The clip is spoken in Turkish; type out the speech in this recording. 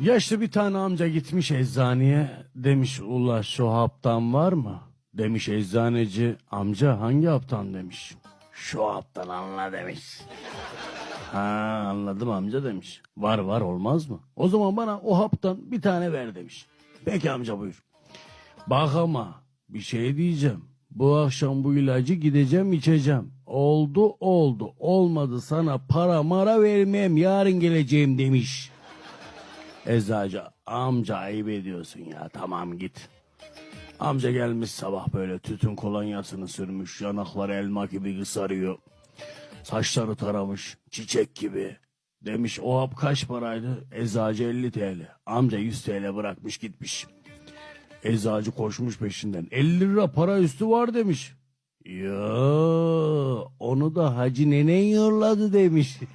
Yaşlı bir tane amca gitmiş eczaneye. Demiş ula şu haptan var mı? Demiş eczaneci amca hangi haptan demiş. Şu haptan anla demiş. Ha anladım amca demiş. Var var olmaz mı? O zaman bana o haptan bir tane ver demiş. Peki amca buyur. Bak ama bir şey diyeceğim. Bu akşam bu ilacı gideceğim içeceğim. Oldu oldu olmadı sana para mara vermem yarın geleceğim demiş. Eczacı amca ayıp ediyorsun ya tamam git. Amca gelmiş sabah böyle tütün kolonyasını sürmüş yanakları elma gibi kısarıyor. Saçları taramış çiçek gibi. Demiş o hap kaç paraydı? Eczacı 50 TL. Amca 100 TL bırakmış gitmiş. Eczacı koşmuş peşinden. 50 lira para üstü var demiş. Ya onu da Hacı nenen yolladı demiş.